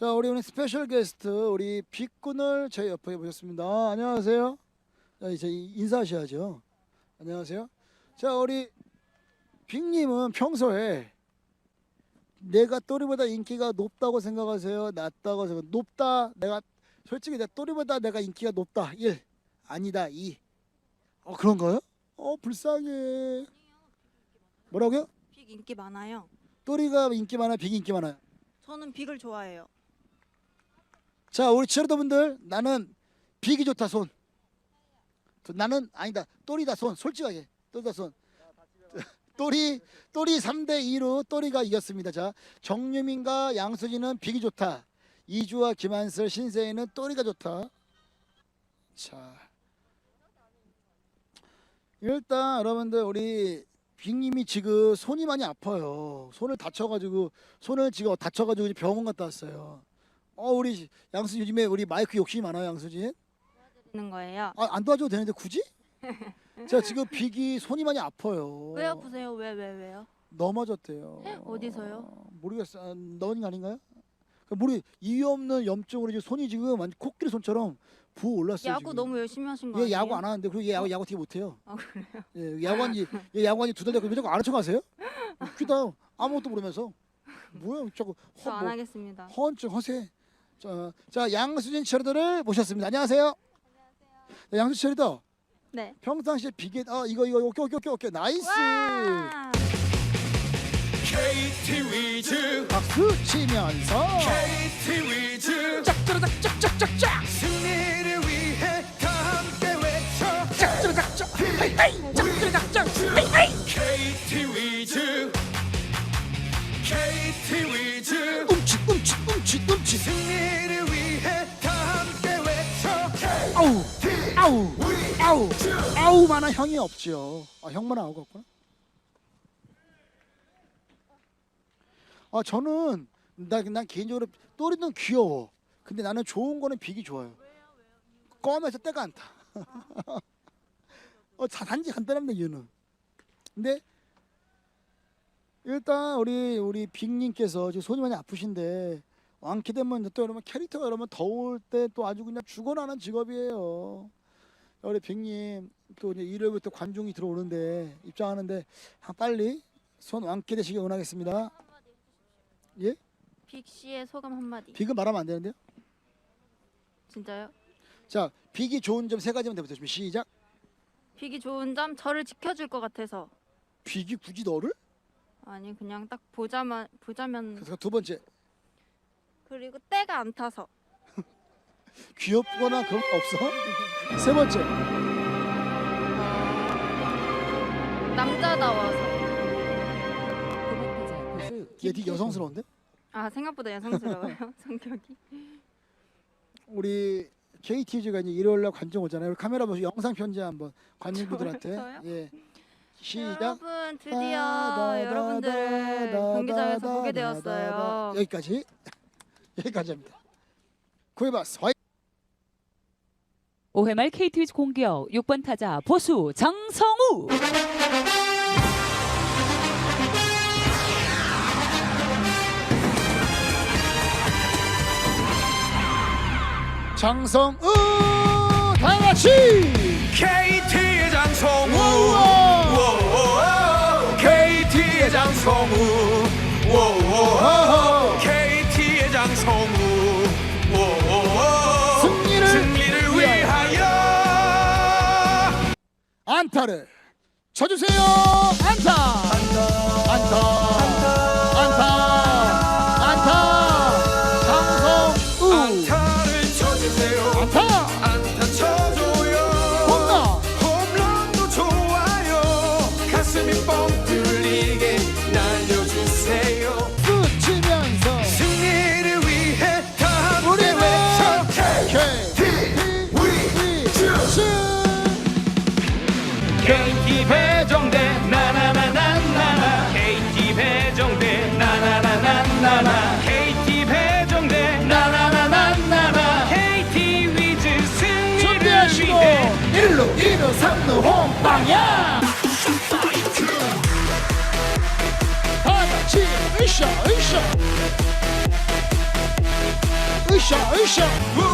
자, 우리 오늘 스페셜 게스트 우리 빅군을 제 옆에 모셨습니다. 안녕하세요. 자, 이제 인사하셔야죠. 안녕하세요. 자, 우리 빅님은 평소에 내가 또리보다 인기가 높다고 생각하세요? 낮다고 생각? 높다. 내가 솔직히 내 또리보다 내가 인기가 높다. 1. 아니다. 2. 어, 그런가요? 어, 불쌍해. 뭐라고요? 빅 인기 많아요. 또리가 인기 많아, 빅 인기 많아요. 저는 빅을 좋아해요. 자 우리 치료도분들 나는 비기 좋다 손. 나는 아니다 똘이다 손. 솔직하게 또리다 손. 똘이 똘이 3대 2로 똘이가 이겼습니다. 자 정유민과 양수진은 비기 좋다. 이주와 김한슬 신세희는 똘이가 좋다. 자 일단 여러분들 우리 빅님이 지금 손이 많이 아파요. 손을 다쳐가지고 손을 지금 다쳐가지고 병원 갔다 왔어요. 어 우리 양수 요즘에 우리 마이크 욕심이 많아요 양수진. 는 거예요. 아, 안 도와줘도 되는데 굳이? 제가 지금 빅이 손이 많이 아파요. 왜 아프세요? 왜 왜 왜, 요 넘어졌대요. 어디서요? 모르겠어요. 아, 넘어진 거 아닌가요? 그 모르 이유 없는 염증으로 지금 손이 지금 완전 코끼리 손처럼 부어 올랐어요. 야구 지금. 너무 열심히 하신 거예요? 얘 야구 안 하는데 그리고 얘 야구 어. 야구 되게 못해요. 아 그래요? 예, 야구한지 야구한지 두달 됐고 왜 자꾸 아는 척하세요? 웃기다 아무것도 모르면서 뭐야 자꾸 허, 저 안 뭐, 하겠습니다. 허언증 허세 자, 자 양수진 치어리더를 모셨습니다. 안녕하세요. 네, 양수진 치어리더. 네. 평상시 비계 어 이거 이거 오케이 오케이 오케이 오케이. 나이스. 와! KT 위즈. 박수 치면서. KT 위즈. 짝짝짝 짝짝짝. 승리를 위해 다 함께 외쳐. 짝짝짝. 헤이 짝짝짝. 헤이 KT 위즈. KT 위즈. 움치 움치 움치 움치 아홉 하나 형이 없지요. 아, 형만 아홉 없구나. 아, 저는 나, 난 개인적으로 또리는 귀여워. 근데 나는 좋은 거는 빅이 좋아요. 껌에서 때가 안 타. 어, 단지 간단합니다 이유는. 근데 일단 우리 우리 빅님께서 지금 손이 많이 아프신데 왕키 되면 또 여러분 캐릭터가 여러분 더울 때 또 아주 그냥 죽어나는 직업이에요. 우리 빅님 또 이제 일요일부터 관중이 들어오는데 입장하는데 빨리 손 왕께 되시길 원하겠습니다. 예? 빅 씨의 소감 한마디. 빅은 말하면 안 되는데요. 진짜요? 자, 빅이 좋은 점 세 가지만 대보세요. 시작. 빅이 좋은 점 저를 지켜줄 것 같아서. 빅이 굳이 너를? 아니 그냥 딱 보자만 보자면. 그래서 두 번째. 그리고 때가 안 타서. 귀엽거나 그런 거 없어? 세 번째. 어, 아, 남자다워서. 얘 예, 되게 여성스러운데? 아 생각보다 여성스러워요 성격이 우리 KTG가 이제 일요일 날 관중 오잖아요 카메라 보시고 영상 편지 한번 관중분들한테 예. 시작 여러분 드디어 여러분들 경기장에서 보게 되었어요 여기까지 여기까지입니다 구해봤어 5회 말 KT 위즈 공격 6번 타자 보수 장성우. 장성우! 다 같이! KT의 장성우. KT의 장성우. KT의 장성우. 안타를 쳐주세요. 안타! 안타! 안타! 으쌰 으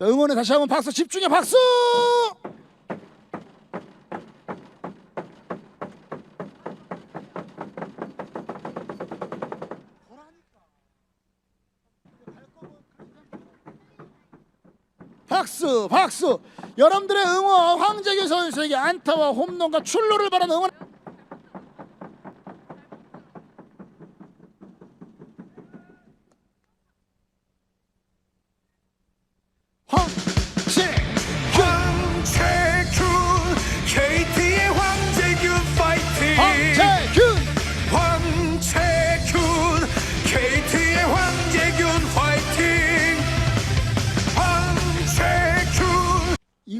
자, 응원에 다시 한번 박수 집중해 박수! 박수 박수! 여러분들의 응원 황재규 선수에게 안타와 홈런과 출루를 바라는 응원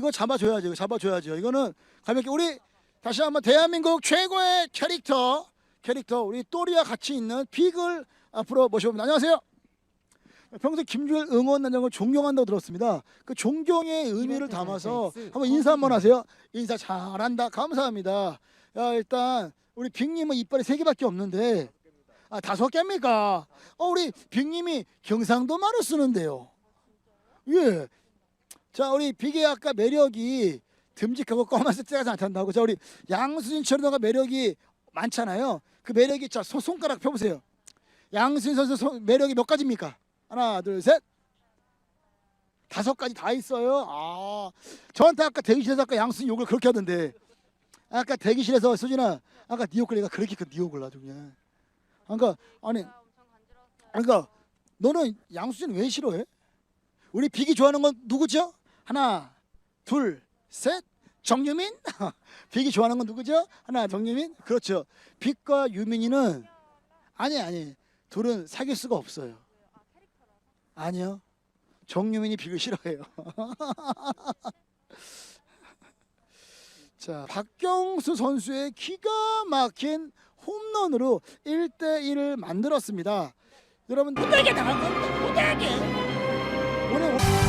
이거 잡아줘야죠. 이거 잡아줘야죠. 이거는 가볍게 우리 다시 한번 대한민국 최고의 캐릭터 캐릭터 우리 또리와 같이 있는 빅을 앞으로 모셔봅니다. 안녕하세요. 평소 김주열 응원단장을 존경한다고 들었습니다. 그 존경의 의미를 담아서 한번 인사 한번 하세요. 인사 잘한다. 감사합니다. 야 일단 우리 빅님은 이빨이 세 개밖에 없는데 아 다섯 개입니까? 어 우리 빅님이 경상도 말을 쓰는데요. 예. 자 우리 빅의 아까 매력이 듬직하고 검은색 째가 나타난다고. 자 우리 양수진 철너가 매력이 많잖아요. 그 매력이 자 손, 손가락 펴보세요. 양수진 선수 손- 매력이 몇 가지입니까? 하나 둘 셋. 다섯 가지 다 있어요. 아 저한테 아까 대기실에서 아까 양수진 욕을 그렇게 하던데. 아까 대기실에서 수진아 아까 네 욕을 내가 그렇게 그네 욕을 아주 그냥. 그러니까 아니 그러니까 너는 양수진 왜 싫어해? 우리 빅이 좋아하는 건 누구죠? 하나, 둘, 셋. 정유민? 빅이 좋아하는 건 누구죠? 하나, 정유민? 그렇죠. 빅과 유민이는 아니 아니 둘은 사귈 수가 없어요. 아니요. 정유민이 빅을 싫어해요. 자, 박경수 선수의 기가 막힌 홈런으로 1대 1을 만들었습니다. 여러분 못하게 나간 겁니다. 못하게. 오늘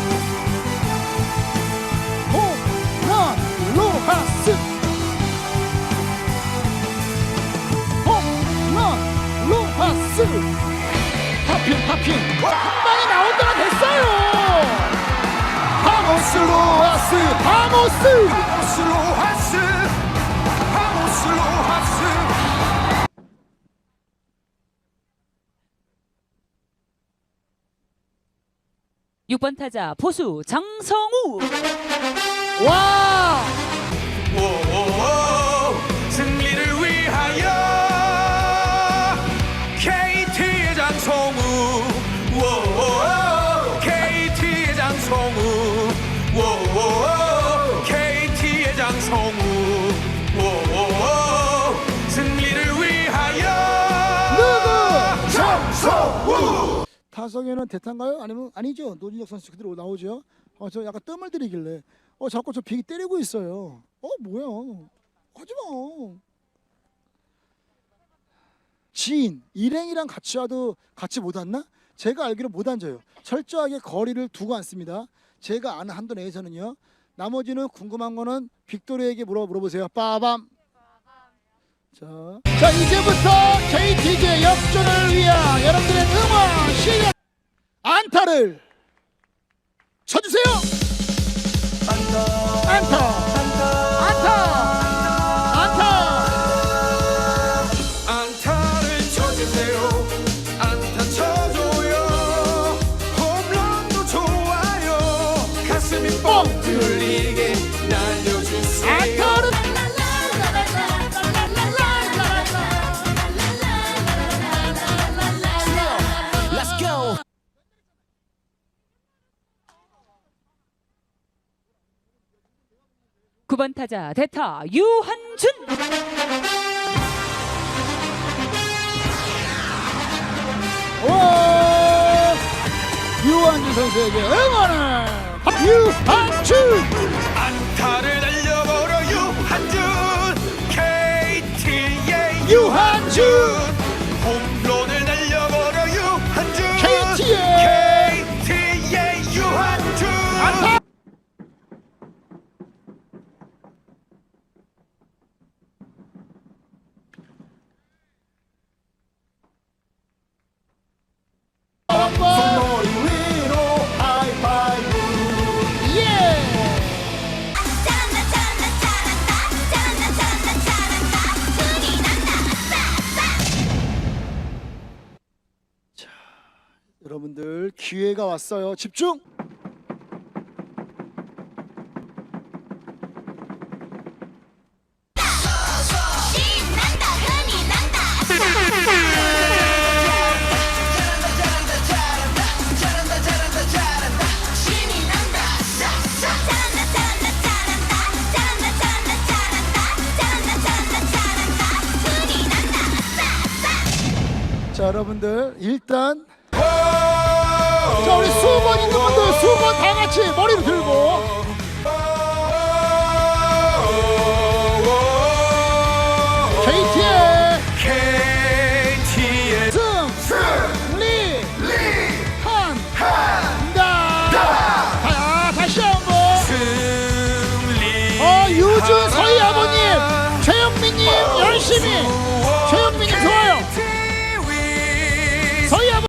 6번 타자 포수 장성우. 와! 오오오 타석에는 대탄가요? 아니면 아니죠? 노진혁 선수 그대로 나오죠? 어, 저 약간 뜸을 들이길래. 어 자꾸 저 빅이 때리고 있어요. 어 뭐야? 하지 마. 지인 일행이랑 같이 와도 같이 못 앉나? 제가 알기로 못 앉아요. 철저하게 거리를 두고 앉습니다. 제가 아는 한도 내에서는요. 나머지는 궁금한 거는 빅토리에게 물어, 물어보세요. 빠밤. 자, 자 이제부터 KT의 역전을 위한 여러분들의 응원 시작 안타를 쳐주세요. 안타, 안타. 두번 타자 대타 유한준. 와 유한준 선수에게 응원을 유한준. 안타를 날려버려 유한준. KT의 유한준. 기회가 왔어요. 집중. 자 여러분들 일단 자 우리 수번 있는 분들 수번 다 같이 머리를 들고